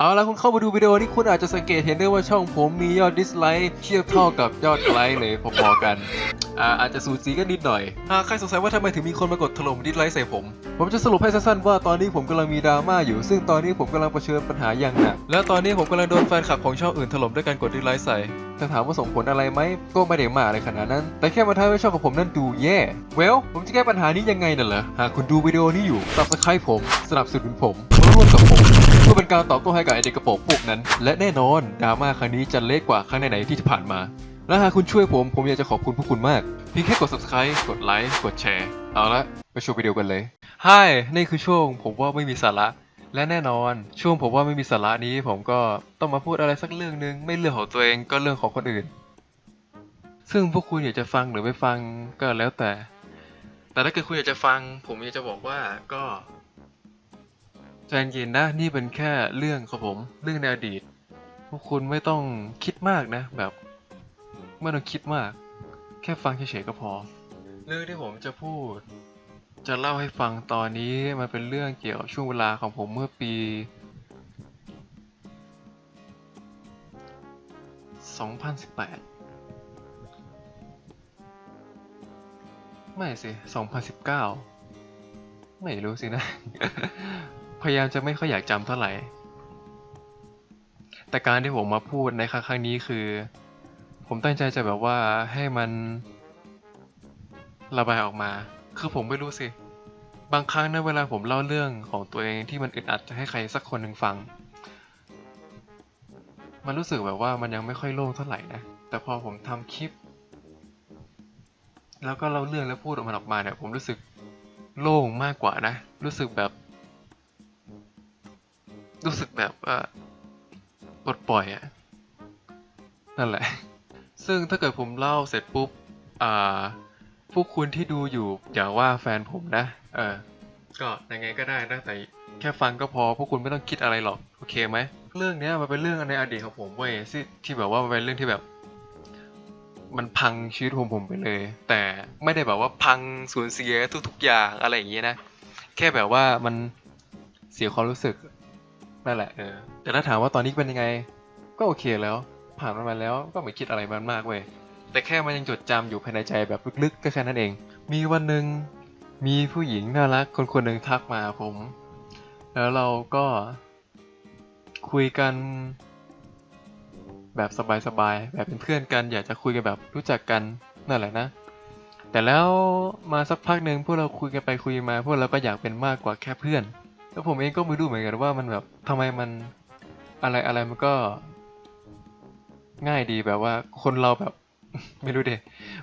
เอาละคุณเข้ามาดูวิดีโอนี้คุณอาจจะสังเกตเห็นได้ว่าช่องผมมียอดดิสไลค์เทียบเท่ากับยอดไลค์เลยพอๆกันอ่าอาจจะสูสีกันนิดหน่อยหากใครสงสัยว่าทำไมถึงมีคนมากดถล่มดิสไลค์ใส่ผม ผมจะสรุปให้สั้นๆว่าตอนนี้ผมกำลังมีดราม่าอยู่ ซึ่งตอนนี้ผมกำลังเผชิญปัญหาอย่างหนัก และตอนนี้ผมกำลังโดนแฟนคลับของช่องอื่นถล่มด้วยการกดดิสไลค์ใส่ถ้าถามว่าส่งผลอะไรไหมก็ไม่ได้มากอะไรขนาดนั้น แต่แค่มาทำให้ช่องของผมนั้นดูแย่ เวล ผมจะแก้ปัญหานี้ยังไงน่ะเหรอ หากคุณดูวิดีโอนี้อยู่ subscribe ผม สนับสนุนผมมาร่วมกับ พื่อเป็นการตอบโต้ให้กับไอเด็กกระโปรงพวกนั้น และแน่นอนดราม่าครั้งนี้จะเละกว่าครั้งไหนๆที่ผ่านมา และหากคุณช่วยผม ผมอยากจะขอบคุณพวกคุณมากเพียงแค่กด subscribe กดไลค์กดแชร์เอาละไปชมวิดีโอกันเลย Hi นี่คือช่วงผมว่าไม่มีสาระ และแน่นอนช่วงผมว่าไม่มีสาระนี้ ผมก็ต้องมาพูดอะไรสักเรื่องหนึ่งไม่เรื่องของตัวเองก็เรื่องของคนอื่น ซึ่งพวกคุณอยากจะฟังหรือไม่ฟังก็แล้วแต่ แต่ถ้าเกิดคุณอยากจะฟัง ผมอยากจะบอกว่าก็ ใจเย็นนะนี่เป็นแค่เรื่องของผมเรื่องในอดีต พวกคุณไม่ต้องคิดมากนะ แบบไม่ต้องคิดมาก แค่ฟังเฉยๆก็พอ เรื่องที่ผมจะพูด จะเล่าให้ฟังตอนนี้มันเป็นเรื่องเกี่ยวกับช่วงเวลาของผมเมื่อปี 2018 ไม่สิ 2019 ไม่รู้สินะ พยายามจะไม่ค่อยอยากจำเท่าไหร่ แต่การที่ผมมาพูดในครั้งนี้คือ ผมตั้งใจจะแบบว่าให้มันระบายออกมา คือผมไม่รู้สิ บางครั้งนะเวลาผมเล่าเรื่องของตัวเองที่มันอึดอัดจะให้ใครสักคนหนึ่งฟัง มันรู้สึกแบบว่ามันยังไม่ค่อยโล่งเท่าไหร่นะ แต่พอผมทำคลิป แล้วก็เล่าเรื่องแล้วพูดออกมาออกมาเนี่ย ผมรู้สึกโล่งมากกว่านะ รู้สึกแบบ รู้สึกแบบว่าปลดปล่อยอะนั่นแหละ ซึ่งถ้าเกิดผมเล่าเสร็จปุ๊บอ่าพวกคุณที่ดูอยู่อย่าว่าแฟนผมนะ เออ ก็ยังไงก็ได้นะแต่แค่ฟังก็พอพวกคุณไม่ต้องคิดอะไรหรอกโอเคไหมเรื่องเนี้ยมันเป็นเรื่องในอดีตของผมเว้ยที่ที่แบบว่ามันเป็นเรื่องที่แบบ มันพังชีวิตของผมไปเลย แต่ไม่ได้แบบว่าพังสูญเสียทุกๆอย่างอะไรอย่างเงี้ยนะแค่แบบว่ามันเสียความรู้สึก นั่นแหละเออแต่ถ้าถามว่าตอนนี้เป็นยังไง ก็โอเคแล้ว ผ่านมันมาแล้วก็ไม่คิดอะไรมันมากเว้ยแต่แค่มันยังจดจำอยู่ภายในใจแบบลึกๆก็แค่นั้นเอง มีวันหนึ่งมีผู้หญิงน่ารักคนคนหนึ่งทักมาหาผม แล้วเราก็คุยกันแบบสบายๆ แบบเป็นเพื่อนกัน อยากจะคุยกันแบบรู้จักกันนั่นแหละนะ แต่แล้วมาสักพักหนึ่งพวกเราคุยกันไปคุยมา พวกเราก็อยากเป็นมากกว่าแค่เพื่อน แล้วผมเองก็ไม่รู้เหมือนกันว่ามันแบบทำไมมันอะไรอะไรมันก็ง่ายดีแบบว่าคนเราแบบ ไม่รู้เด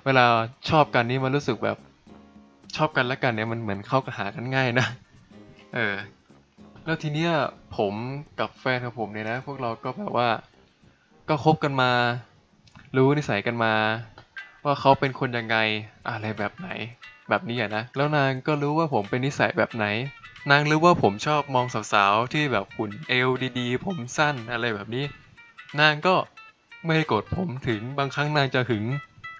เวลาชอบกันนี่มันรู้สึกแบบชอบกันและกันเนี่ยมันเหมือนเข้ากันหากันง่ายนะเออแล้วทีเนี้ยผมกับแฟนของผมเนี่ยนะ พวกเราก็แบบว่า ก็คบกันมา รู้นิสัยกันมา ว่าเขาเป็นคนยังไงอะไรแบบไหน แบบนี้อะนะ แล้วนางก็รู้ว่าผมเป็นนิสัยแบบไหน นางรู้ว่าผมชอบมองสาวๆที่แบบหุ่นเอวดีๆ ผมสั้นอะไรแบบนี้ นางก็ไม่ได้โกรธผมถึงบางครั้งนางจะหึง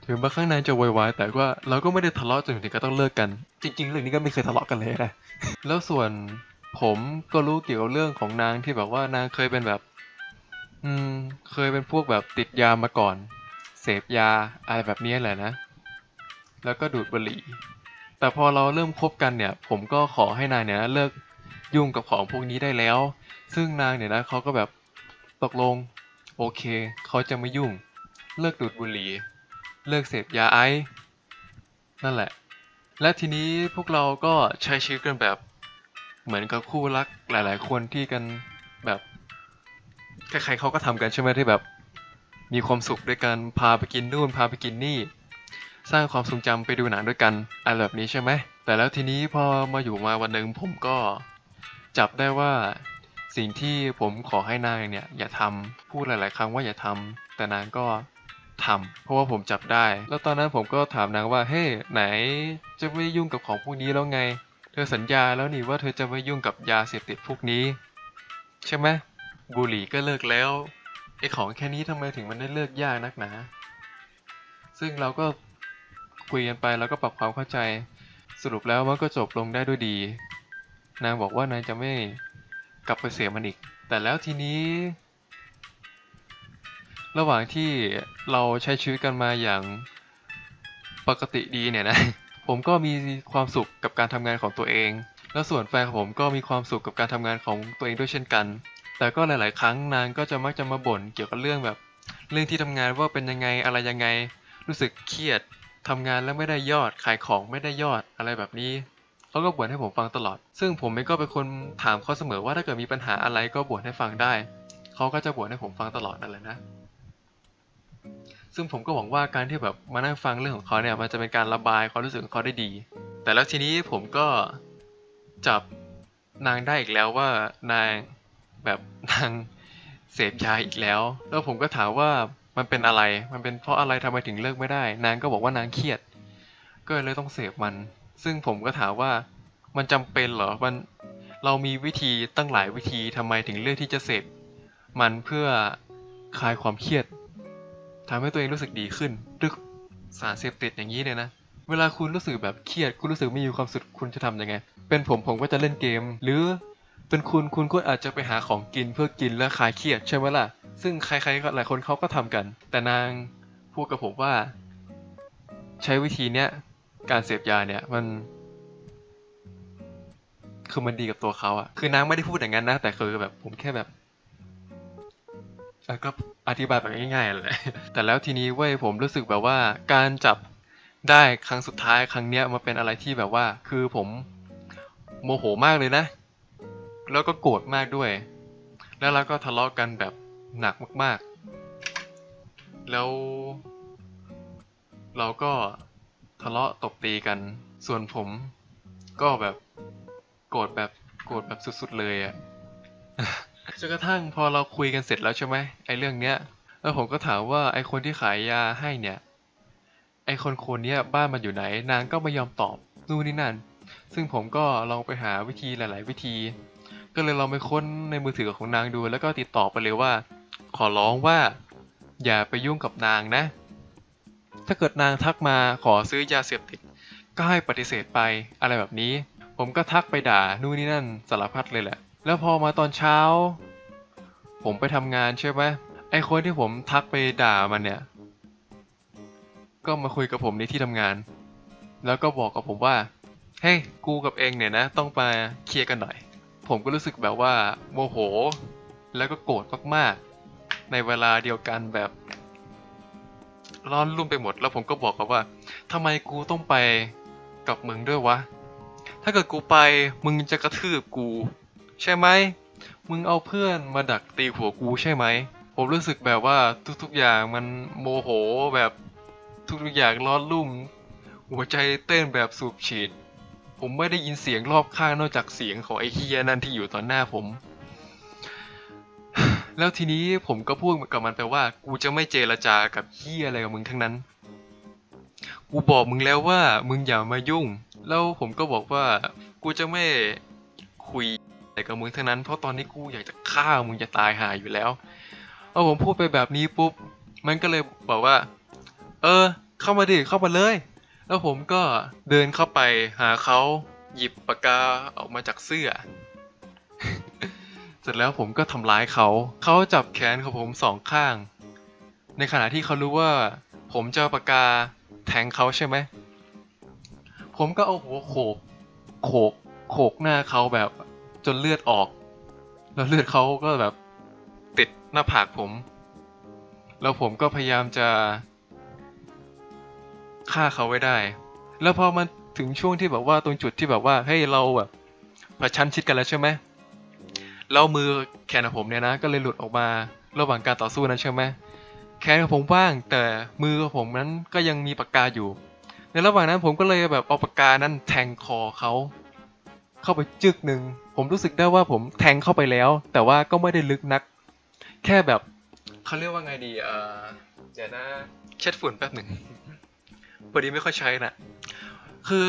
ถึงบางครั้งนางจะวยวายแต่ว่าเราก็ไม่ได้ทะเลาะจนถึงกับต้องเลิกกัน จริง ๆ เรื่องนี้ก็ไม่เคยทะเลาะกันเลยนะ แล้วส่วนผมก็รู้เกี่ยวกับเรื่องของนางที่แบบว่านางเคยเป็นแบบ อืม เคยเป็นพวกแบบติดยามาก่อน เสพยาอะไรแบบนี้แหละนะ แล้วก็ดูดบุหรี่ แต่พอเราเริ่มคบกันเนี่ย ผมก็ขอให้นางเนี่ยเลิกยุ่งกับของพวกนี้ได้แล้ว ซึ่งนางเนี่ยนะเขาก็แบบตกลง โอเค เขาจะไม่ยุ่ง เลิกดูดบุหรี่ เลิกเสพยาไอซ์นั่นแหละ และทีนี้พวกเราก็ใช้ชีวิตกันแบบเหมือนกับคู่รักหลาย ๆ คนที่กันแบบใครๆเขาก็ทำกันใช่ไหมที่แบบ มีความสุขด้วยกันพาไปกินนู่นพาไปกินนี่ สร้างความทรงจำไปดูหนังด้วยกันอะไรแบบนี้ใช่ไหม แต่แล้วทีนี้พอมาอยู่มาวันหนึ่งผมก็จับได้ว่าสิ่งที่ผมขอให้นางเนี่ยอย่าทำพูดหลาย ๆ ครั้งว่าอย่าทำแต่นางก็ทำเพราะว่าผมจับได้ แล้วตอนนั้นผมก็ถามนางว่าเฮ้ hey, ไหนจะไม่ยุ่งกับของพวกนี้แล้วไง เธอสัญญาแล้วนี่ว่าเธอจะไม่ยุ่งกับยาเสพติดพวกนี้ ใช่ไหมบุหรี่ก็เลิกแล้วไอของแค่นี้ทำไมถึงมันได้เลิกยากนักหนา ซึ่งเราก็ คุยกันไปแล้วก็ปรับความเข้าใจ สรุปแล้วมันก็จบลงได้ด้วยดี นางบอกว่านางจะไม่กลับไปเสพมันอีก แต่แล้วทีนี้ ระหว่างที่เราใช้ชีวิตกันมาอย่างปกติดีเนี่ยนะ ผมก็มีความสุขกับการทำงานของตัวเอง แล้วส่วนแฟนของผมก็มีความสุขกับการทำงานของตัวเองด้วยเช่นกัน แต่ก็หลาย ๆ ครั้งนางก็จะมักจะมาบ่นเกี่ยวกับเรื่องแบบ เรื่องที่ทำงานว่าเป็นยังไงอะไรยังไง รู้สึกเครียด ทำงานแล้วไม่ได้ยอด ขายของไม่ได้ยอดอะไรแบบนี้เขาก็บ่นให้ผมฟังตลอด ซึ่งผมเองก็เป็นคนถามเขาเสมอว่าถ้าเกิดมีปัญหาอะไรก็บ่นให้ฟังได้เขาก็จะบ่นให้ผมฟังตลอดนั่นแหละนะ ซึ่งผมก็หวังว่าการที่แบบมานั่งฟังเรื่องของเขาเนี่ยมันจะเป็นการระบายความรู้สึกของเขาได้ดี แต่แล้วทีนี้ผมก็จับนางได้อีกแล้วว่านางแบบนางเสพยาอีกแล้ว แล้วผมก็ถามว่า มันเป็นอะไร มันเป็นเพราะอะไรทำไมถึงเลิกไม่ได้ นางก็บอกว่านางเครียด ก็เลยต้องเสพมัน ซึ่งผมก็ถามว่ามันจำเป็นเหรอ มัน เรามีวิธีตั้งหลายวิธีทำไมถึงเลือกที่จะเสพมันเพื่อคลายความเครียดทำให้ตัวเองรู้สึกดีขึ้นด้วยสารเสพติดอย่างนี้เนี่ยนะ เวลาคุณรู้สึกแบบเครียด คุณรู้สึกไม่มีความสุข คุณจะทำยังไง เป็นผมผมก็จะเล่นเกม หรือ เป็นคุณคุณก็อาจจะไปหาของกินเพื่อกินแล้วคลายเครียดใช่ไหมล่ะ ซึ่งใครๆก็หลายคนเขาก็ทำกัน แต่นางพูดกับผมว่า ใช้วิธีเนี้ยการเสพยาเนี่ยมัน คือมันดีกับตัวเขาอะคือนางไม่ได้พูดอย่างนั้นนะ แต่คือแบบผมแค่แบบเอ่อก็อธิบายแบบง่ายๆแหละแต่แล้วทีนี้เว้ยผมรู้สึกแบบว่า การจับได้ครั้งสุดท้ายครั้งเนี้ยมาเป็นอะไรที่แบบว่า คือผมโมโหมากเลยนะ แล้วก็โกรธมากด้วย แล้วเราก็ทะเลาะกันแบบหนักมาก ๆ แล้ว เราก็ทะเลาะตบตีกัน ส่วนผม ก็แบบโกรธแบบโกรธแบบสุดๆเลยอะจนกระทั่งพอเราคุยกันเสร็จแล้วใช่ไหมไอ้เรื่องเนี้ย แล้วผมก็ถามว่าไอ้คนที่ขายยาให้เนี่ย ไอ้คนคนนี้บ้านมันอยู่ไหน นางก็ไม่ยอมตอบนู่นนี่นั่น ซึ่งผมก็ลองไปหาวิธีหลาย ๆ วิธี ก็เลยลองไปค้นในมือถือของนางดู แล้วก็ติดต่อไปเลยว่า ขอร้องว่า อย่าไปยุ่งกับนางนะ ถ้าเกิดนางทักมาขอซื้อยาเสพติดก็ให้ปฏิเสธไปอะไรแบบนี้ ผมก็ทักไปด่านู่นนี่นั่นสารพัดเลยแหละ แล้วพอมาตอนเช้า ผมไปทำงานใช่ไหมไอคนที่ผมทักไปด่ามันเนี่ย ก็มาคุยกับผมในที่ทำงาน แล้วก็บอกกับผมว่าเฮ้ยกูกับเองเนี่ยนะ ต้องมาเคลียร์กันหน่อย ผมก็รู้สึกแบบว่าโมโห แล้วก็โกรธมากๆ ในเวลาเดียวกันแบบ ร้อนรุ่มไปหมด แล้วผมก็บอกกับว่าทำไมกูต้องไปกับมึงด้วยวะ ถ้าเกิดกูไปมึงจะกระทืบกู ใช่ไหมมึงเอาเพื่อนมาดักตีหัวกูใช่ไหม ผมรู้สึกแบบว่าทุกๆอย่างมันโมโหแบบทุกๆอย่างร้อนรุ่ม หัวใจเต้นแบบสูบฉีด ผมไม่ได้ยินเสียงรอบข้างนอกจากเสียงของไอ้เฮียนั่นที่อยู่ต่อหน้าผม แล้วทีนี้ผมก็พูดกับมันไปว่า กูจะไม่เจรจากับเฮียอะไรกับมึงทั้งนั้น กูบอกมึงแล้วว่า มึงอย่ามายุ่ง แล้วผมก็บอกว่า กูจะไม่คุยอะไรกับมึงทั้งนั้น เพราะตอนนี้กูอยากจะฆ่ามึงจะตายหายอยู่แล้วพอผมพูดไปแบบนี้ปุ๊บ มันก็เลยบอกว่า เออ เข้ามาดิ เข้ามาเลย แล้วผมก็เดินเข้าไปหาเขาหยิบปากกาออกมาจากเสื้อ เสร็จแล้วผมก็ทำร้ายเขา เขาจับแขนของผมสองข้าง ในขณะที่เขารู้ว่า ผมจะปากกาแทงเขาใช่ไหม ผมก็เอาหัวโขกโขกโขกหน้าเขาแบบจนเลือดออก แล้วเลือดเขาก็แบบติดหน้าผากผม แล้วผมก็พยายามจะ ฆ่าเขาไว้ได้ แล้วพอมันถึงช่วงที่แบบว่าตรงจุดที่แบบว่าเฮ้ยเราแบบประชันชิดกันแล้วใช่ไหมแล้วมือแขนของผมเนี่ยนะ ก็เลยหลุดออกมาระหว่างการต่อสู้นั้นใช่ไหมแขนของผมว่าง แต่มือของผมนั้นก็ยังมีปากกาอยู่ ในระหว่างนั้นผมก็เลยแบบเอาปากกานั้นแทงคอเขาเข้าไปจึกหนึ่งผมรู้สึกได้ว่าผมแทงเข้าไปแล้ว แต่ว่าก็ไม่ได้ลึกนัก แค่แบบเขาเรียกว่าไงดีเออเดี๋ยวนะ เช็ดฝุ่นแป๊บหนึ่ง พอดีไม่ค่อยใช้นะคือ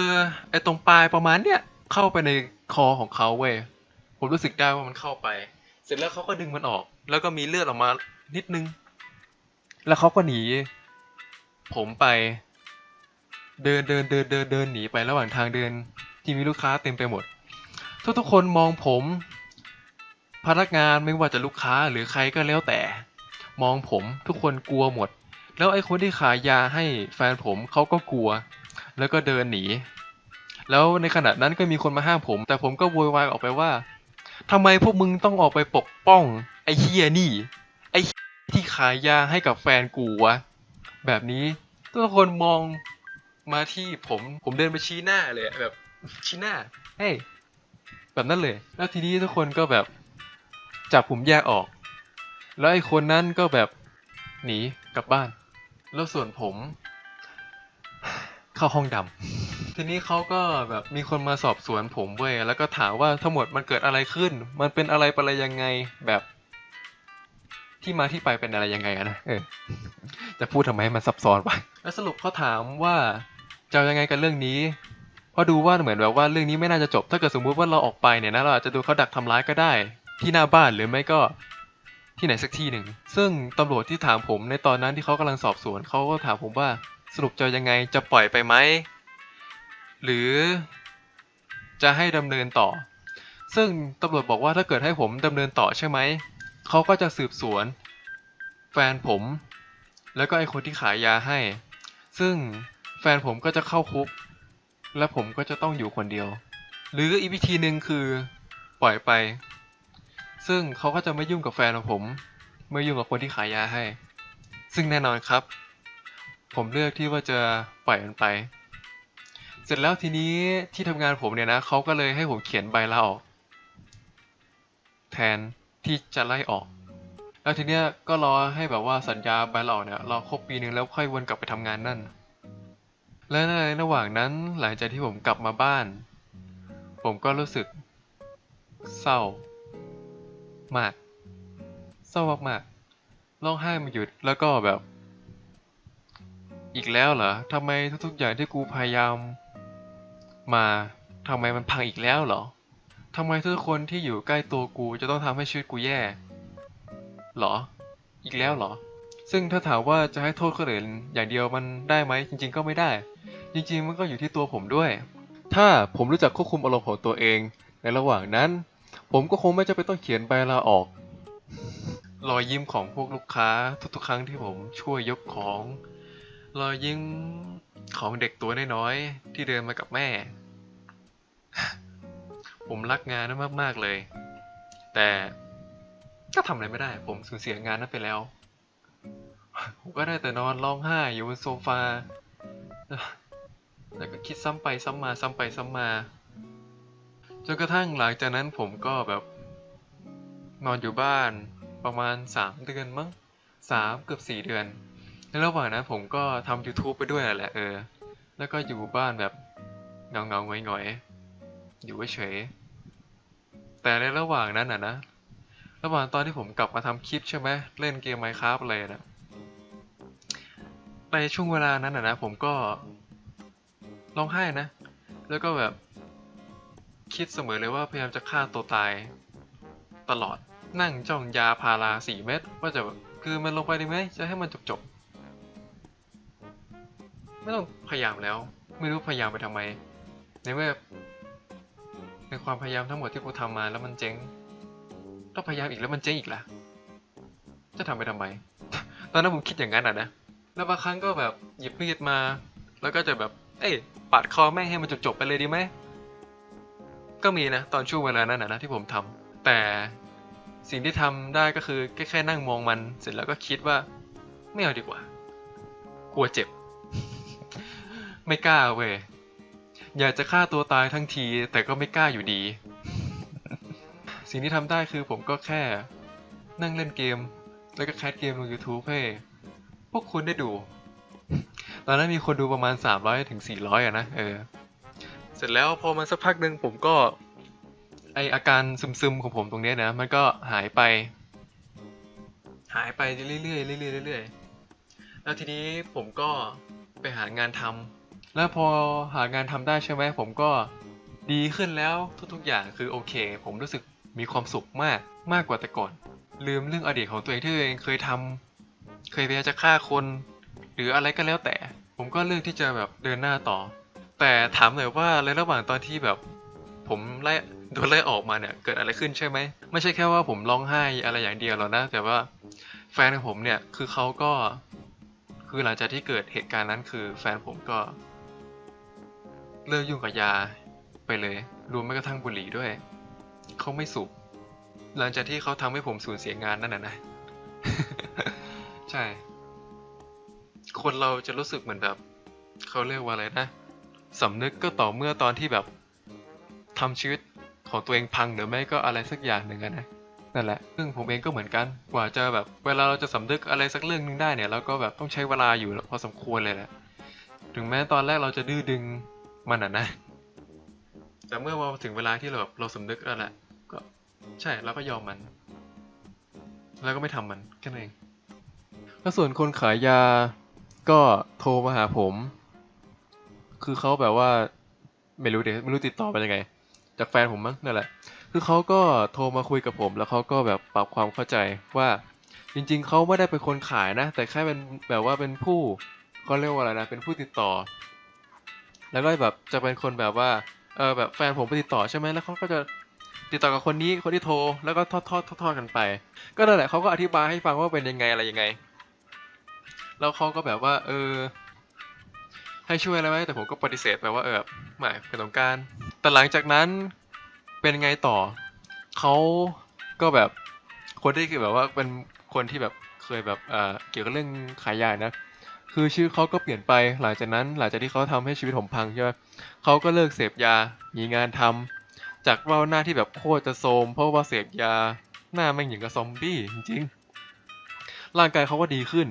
ไอ้ตรงปลายประมาณเนี้ยเข้าไปในคอของเขาเว้ยผมรู้สึกได้ว่ามันเข้าไป เสร็จแล้วเขาก็ดึงมันออก แล้วก็มีเลือดออกมานิดนึง แล้วเขาก็หนี ผมไป เดินเดินเดินเดินเดินหนีไประหว่างทางเดิน ที่มีลูกค้าเต็มไปหมด ทุกๆคนมองผม พนักงานไม่ว่าจะลูกค้าหรือใครก็แล้วแต่ มองผมทุกคนกลัวหมด แล้วไอ้คนที่ขายยาให้แฟนผมเขาก็กลัว แล้วก็เดินหนี แล้วในขณะนั้นก็มีคนมาห้ามผม แต่ผมก็โวยวายออกไปว่าทำไมพวกมึงต้องออกไปปกป้อง ไอ้เฮียนี่ ไอ้ที่ขายยาให้กับแฟนกูวะแบบนี้ทุกคนมองมาที่ผมผมเดินไปชี้หน้าเลยแบบชี้หน้าเฮ้ยแบบนั้นเลย แล้วทีนี้ทุกคนก็แบบจับผมแยกออก แล้วไอ้คนนั้นก็แบบหนีกลับบ้าน แล้วส่วนผม เข้าห้องดำทีนี้เขาก็แบบมีคนมาสอบสวนผมเว้ยแล้วก็ถามว่าทั้งหมดมันเกิดอะไรขึ้น มันเป็นอะไรไปอะไรยังไงแบบที่มาที่ไปเป็นอะไรยังไงอะนะเออ จะพูดทำไมให้มันซับซ้อนวะแล้วสรุปเขาถามว่าจะยังไงกันเรื่องนี้เพราะดูว่าเหมือนแบบว่าเรื่องนี้ไม่น่าจะจบ ถ้าเกิดสมมุติว่าเราออกไปเนี่ยนะเราอาจจะดูเขาดักทำร้ายก็ได้ ที่หน้าบ้านหรือไม่ก็ ที่ไหนสักที่หนึ่ง ซึ่งตำรวจที่ถามผมในตอนนั้นที่เขากำลังสอบสวนเขาก็ถามผมว่าสรุปจะยังไงจะปล่อยไปไหม หรือจะให้ดำเนินต่อ ซึ่งตำรวจบอกว่าถ้าเกิดให้ผมดำเนินต่อใช่ไหม เขาก็จะสืบสวน แฟนผม แล้วก็ไอคนที่ขายยาให้ ซึ่งแฟนผมก็จะเข้าคุก และผมก็จะต้องอยู่คนเดียว หรืออีกวิธีหนึ่งคือปล่อยไป ซึ่งเขาก็จะไม่ยุ่งกับแฟนของผมไม่ยุ่งกับคนที่ขายยาให้ ซึ่งแน่นอนครับ ผมเลือกที่ว่าจะปล่อยมันไป เสร็จแล้วทีนี้ที่ทำงานผมเนี่ยนะเขาก็เลยให้ผมเขียนใบลาออก แทนที่จะไล่ออก แล้วทีเนี้ยก็รอให้แบบว่าสัญญาใบลาออกเนี่ยรอครบปีหนึ่งแล้วค่อยวนกลับไปทำงานนั่น และในระหว่างนั้นหลังจากที่ผมกลับมาบ้าน ผมก็รู้สึกเศร้า มากเศร้ามากๆร้องไห้มาหยุดแล้วก็แบบ อีกแล้วเหรอทำไมทุกๆอย่างที่กูพยายาม มาทำไมมันพังอีกแล้วเหรอทำไมทุกคนที่อยู่ใกล้ตัวกูจะต้องทำให้ชีวิตกูแย่เหรอ อีกแล้วเหรอ ซึ่งถ้าถามว่าจะให้โทษคนอื่นอย่างเดียวมันได้ไหมจริง ๆ ก็ไม่ได้ จริง ๆ มันก็อยู่ที่ตัวผมด้วย ถ้าผมรู้จักควบคุมอารมณ์ของตัวเอง ในระหว่างนั้น ผมก็คงไม่จะเป็นต้องเขียนใบลาออก รอยยิ้มของพวกลูกค้าทุกๆ ครั้งที่ผมช่วยยกของ รอยยิ้มของเด็กตัวน้อยๆที่เดินมากับแม่ ผมรักงานนั้นมากๆเลย แต่ก็ทำอะไรไม่ได้ ผมสูญเสียงานนั้นไปแล้ว ผมก็ได้แต่นอนร้องไห้อยู่บนโซฟา แล้วก็คิดซ้ำไปซ้ำมาซ้ำไปซ้ำมา จนกระทั่งหลังจากนั้นผมก็แบบนอนอยู่บ้านประมาณสามเดือนมั้งสามเกือบสี่เดือน ในระหว่างนั้นผมก็ทำ YouTube ไปด้วยแหละเออ แล้วก็อยู่บ้านแบบเงาเงาๆหงอยๆอยู่เฉย แต่ในระหว่างนั้นอะนะ ระหว่างตอนที่ผมกลับมาทำคลิปใช่ไหมเล่นเกม Minecraft อะไรนะในช่วงเวลานั้นอะนะ ผมก็ร้องไห้นะ แล้วก็แบบ คิดเสมอเลยว่าพยายามจะฆ่าตัวตายตลอดนั่งจ้องยาพาราสี่เม็ดว่าจะคือมันลงไปได้ไหมจะให้มันจบจบๆไม่ต้องพยายามแล้ว ไม่รู้พยายามไปทำไม ในเมื่อในความพยายามทั้งหมดที่กูทำมาแล้วมันเจ๊งต้องพยายามอีกแล้วมันเจ๊งอีกล่ะ จะทำไปทำไม ตอนนั้นผมคิดอย่างนั้นอะนะแล้วบางครั้งก็แบบหยิบมีดมา แล้วก็จะแบบ เอ้ยปาดคอแม่งให้มันจบๆไปเลยดีไหม ก็มีนะตอนช่วงเวลานั้นนะที่ผมทำแต่สิ่งที่ทำได้ก็คือแค่แค่นั่งมองมัน เสร็จแล้วก็คิดว่า ไม่เอาดีกว่า กลัวเจ็บ ไม่กล้าเว้ยอยากจะฆ่าตัวตายทั้งที แต่ก็ไม่กล้าอยู่ดี สิ่งที่ทำได้คือผมก็แค่ นั่งเล่นเกม แล้วก็แคสเกมลง YouTube ให้พวกคุณได้ดู ตอนนั้นมีคนดูประมาณ 300ถึง400อะนะเออ เสร็จแล้วพอมาสักพักหนึ่งผมก็ ไออาการซึมๆของผมตรงเนี้ยนะ มันก็หายไป หายไปเรื่อยๆเรื่อยๆเรื่อยๆแล้วทีนี้ผมก็ไปหางานทำแล้วพอหางานทำได้ใช่ไหมผมก็ดีขึ้นแล้วทุกๆอย่างคือโอเค ผมรู้สึกมีความสุขมากมากกว่าแต่ก่อน ลืมเรื่องอดีตของตัวเองที่ตัวเองเคยทำเคยพยายามจะฆ่าคน หรืออะไรก็แล้วแต่ ผมก็เลือกที่จะแบบเดินหน้าต่อ แต่ถามหน่อยว่าในระหว่างตอนที่แบบ ผมไล่โดนไล่ออกมาเนี่ย เกิดอะไรขึ้นใช่ไหม ไม่ใช่แค่ว่าผมร้องไห้อะไรอย่างเดียวหรอกนะ แต่ว่าแฟนของผมเนี่ย คือเขาก็ คือหลังจากที่เกิดเหตุการณ์นั้นคือ แฟนผมก็ เลิกยุ่งกับยาไปเลย รวมแม้กระทั่งบุหรี่ด้วย เขาไม่สูบ หลังจากที่เขาทำให้ผมสูญเสียงานนั่นน่ะนะ ใช่ คนเราจะรู้สึกเหมือนแบบ เขาเรียกว่าอะไรนะ สำนึกก็ต่อเมื่อตอนที่แบบทำชีวิตของตัวเองพังหรือไม่ก็อะไรสักอย่างหนึ่งนะนั่นแหละซึ่งผมเองก็เหมือนกัน กว่าจะแบบเวลาเราจะสำนึกอะไรสักเรื่องหนึ่งได้เนี่ยเราก็แบบต้องใช้เวลาอยู่พอสมควรเลยแหละ ถึงแม้ตอนแรกเราจะดื้อดึงมันอะนะ แต่เมื่อมาถึงเวลาที่เราแบบเราสำนึกแล้วแหละ ก็ใช่เราก็ยอมมัน แล้วก็ไม่ทำมันแค่นั้นเอง แล้วส่วนคนขายยาก็โทรมาหาผม คือเขาแบบว่าไม่รู้เดี๋ยวไม่รู้ติดต่อไปยังไง จากแฟนผมมั้งนั่นแหละ คือเขาก็โทรมาคุยกับผม แล้วเขาก็แบบปรับความเข้าใจว่าจริง ๆเขาไม่ได้เป็นคนขายนะ แต่แค่เป็นแบบว่าเป็นผู้เขาเรียกว่าอะไรนะ เป็นผู้ติดต่อ แล้วก็แบบจะเป็นคนแบบว่าเออแบบแฟนผมไปติดต่อใช่ไหมแล้วเขาก็จะติดต่อกับคนนี้คนที่โทรแล้วก็ทอดทอดทอดทอดกันไป ก็นั่นแหละเขาก็อธิบายให้ฟังว่าเป็นยังไงอะไรยังไง แล้วเขาก็แบบว่า เออ ให้ช่วยอะไรไหมแต่ผมก็ปฏิเสธไปว่าเออไม่เป็นต้องการ แต่หลังจากนั้นเป็นไงต่อเขาก็แบบคนที่คือแบบว่าเป็นคนที่แบบเคยแบบเอ่อเกี่ยวกับเรื่องขายยานะคือชื่อเขาก็เปลี่ยนไปหลังจากนั้นหลังจากที่เขาทำให้ชีวิตผมพังใช่ไหมเขาก็เลิกเสพยา มีงานทำจากว่าหน้าที่แบบโคตรจะโทรมเพราะว่าเสพยาหน้าแม่งอย่างกับซอมบี้จริงๆ ร่างกายเขาก็ดีขึ้น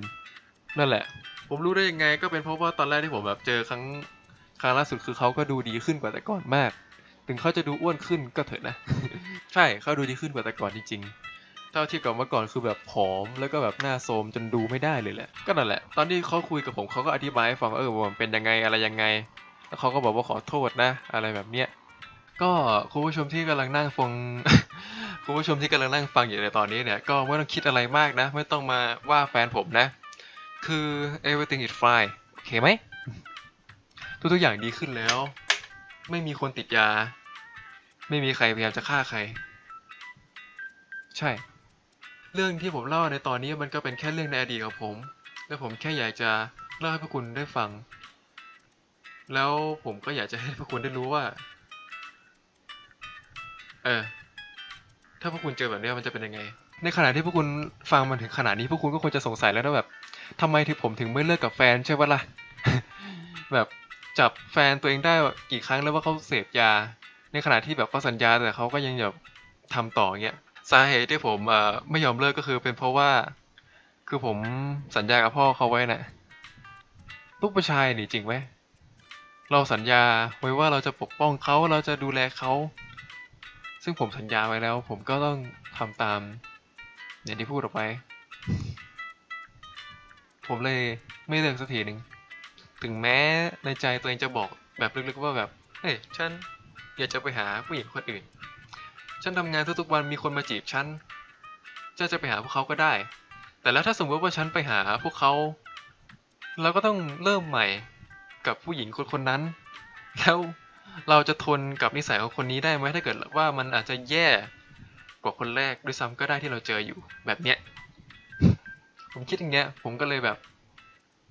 นั่นแหละ ผมรู้ได้ยังไงก็เป็นเพราะว่าตอนแรกที่ผมแบบเจอครั้งครั้งล่าสุดคือเขาก็ดูดีขึ้นกว่าแต่ก่อนมาก ถึงเขาจะดูอ้วนขึ้นก็เถอะนะ ใช่เขาดูดีขึ้นกว่าแต่ก่อนจริงๆถ้าเทียบกับเมื่อก่อนคือแบบผอมแล้วก็แบบหน้าโทรมจนดูไม่ได้เลยแหละ ก็นั่นแหละ ตอนที่เขาคุยกับผมเขาก็อธิบายให้ฟังว่าเออว่ามันเป็นยังไงอะไรยังไง แล้วเขาก็บอกว่าขอโทษนะ อะไรแบบเนี้ย ก็คุณผู้ชมที่กำลังนั่งฟังคุณผู้ชมที่กำลังนั่งฟังอยู่ในตอนนี้เนี่ยก็ไม่ต้องคิดอะไรมากนะ ไม่ต้องมาว่าแฟนผมนะ คือ everything is fine โอเคไหม ทุกๆอย่างดีขึ้นแล้ว ไม่มีคนติดยา ไม่มีใครพยายามจะฆ่าใคร ใช่ เรื่องที่ผมเล่าในตอนนี้มันก็เป็นแค่เรื่องในอดีตของผม และผมแค่อยากจะเล่าให้พวกคุณได้ฟัง แล้วผมก็อยากจะให้พวกคุณได้รู้ว่า เออ ถ้าพวกคุณเจอแบบนี้มันจะเป็นยังไง ในขณะที่พวกคุณฟังมันถึงขนาดนี้พวกคุณก็คงจะสงสัยแล้วนะแบบ ทำไมที่ผมถึงไม่เลิกกับแฟนใช่ปะล่ะ แบบจับแฟนตัวเองได้กี่ครั้งแล้วว่าเขาเสพยา ในขณะที่แบบเขาสัญญาแต่เขาก็ยังแบบทำต่อเงี้ยสาเหตุที่ผมเอ่อไม่ยอมเลิกก็คือเป็นเพราะว่า คือผมสัญญากับพ่อเขาไว้น่ะลูกผู้ชายนี่จริงไหมเราสัญญาไว้ว่าเราจะปกป้องเขาเราจะดูแลเขาซึ่งผมสัญญาไว้แล้ว ผมก็ต้องทำตามอย่างที่พูดออกไป ผมเลยไม่เลิกสักทีหนึ่ง ถึงแม้ในใจตัวเองจะบอกแบบลึกๆว่าแบบ เฮ้ย ฉันอยากจะไปหาผู้หญิงคนอื่น ฉันทำงานทุกๆวันมีคนมาจีบฉันจะจะไปหาพวกเขาก็ได้ แต่แล้วถ้าสมมติว่าฉันไปหาพวกเขา เราก็ต้องเริ่มใหม่กับผู้หญิงคนคนนั้น แล้วเราจะทนกับนิสัยของคนนี้ได้ไหมถ้าเกิดว่ามันอาจจะแย่กว่าคนแรกด้วยซ้ำก็ได้ที่เราเจออยู่แบบเนี้ย ผมคิดอย่างเงี้ย ผมก็เลยแบบ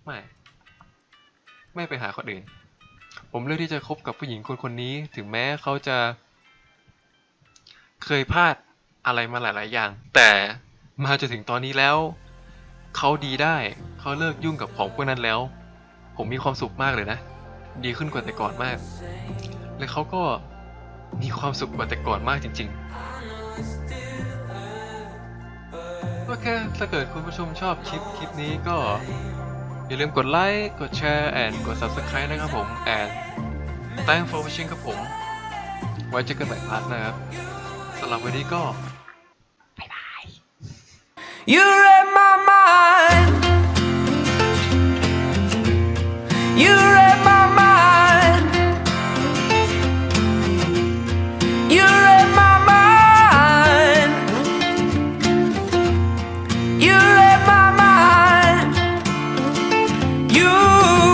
ไม่ ไม่ไปหาคนอื่น ผมเลือกที่จะคบกับผู้หญิงคนคนนี้ ถึงแม้เขาจะ เคยพลาดอะไรมาหลาย ๆ อย่าง แต่มาจนถึงตอนนี้แล้ว เขาดีได้ เขาเลิกยุ่งกับของพวกนั้นแล้ว ผมมีความสุขมากเลยนะ ดีขึ้นกว่าแต่ก่อนมาก และเขาก็มีความสุขกว่าแต่ก่อนมากจริง ๆ เคถ้าเกิดคุณผู้ชมชอบคลิปคลิปนี้ก็ อย่าลืมกดไลค์ กดแชร์ and กด subscribe นะครับผม and thanks for watching ครับผม ไว้เจอกันใหม่พาร์ทนะครับสำหรับวันนี้ก็ You read my mind. You read